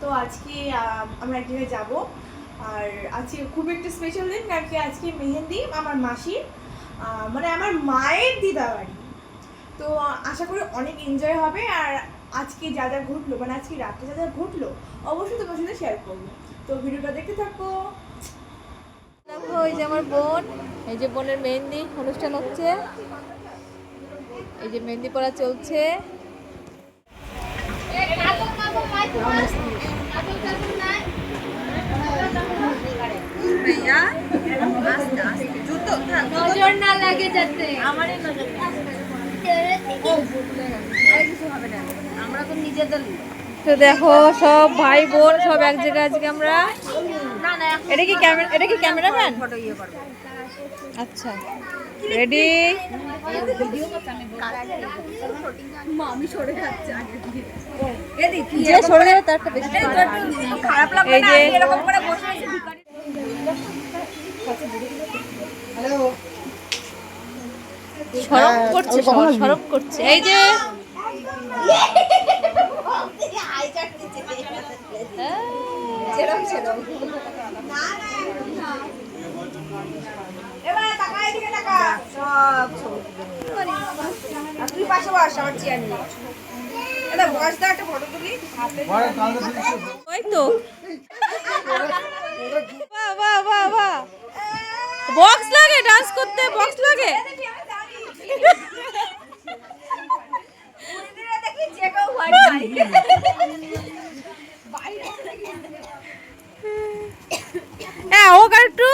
তো আজকে আমরা এক জায়গায় যাব। আর আজকে খুব একটা স্পেশাল দিন, কারণ কি আজকে মেহেন্দি আমার মাসির মানে আমার মায়ের দিদা বাড়ি তো আশা করি অনেক এনজয় হবে, আর আজকে যা যা ঘটলো মানে আজকে রাত্রে যা যা ঘটলো, অবশ্যই তোমার সাথে শেয়ার করব। তো ভিডিওটা দেখতে থাকো। দেখো এই যে আমার বোন, এই যে বোনের মেহেন্দি অনুষ্ঠান হচ্ছে। এই যে মেহেন্দি পড়া চলছে। নজর না লাগে যাতে। আমারই নজর আমরা তো নিজেদের তো দেখো সব ভাই বোন সব এক জায়গায় আজকে আমরা এটা কি ক্যামেরা এটা কি ফটো ইয়ে করবে। আচ্ছা। রেডি যে সরে যাবে বেশি খারাপ লাগবে না? এরকম করে বসে আছে করছে সব, করছে এই যে এবার টাকা এদিকে টাকা সব আর তুই পাশে বস আমার চেয়ার নিয়ে এটা বস দাও একটা ফটো তুলি ওই তো। বক্স লাগে ডান্স করতে বক্স লাগে দেখি যে কেউ হয় হ্যাঁ ও একটু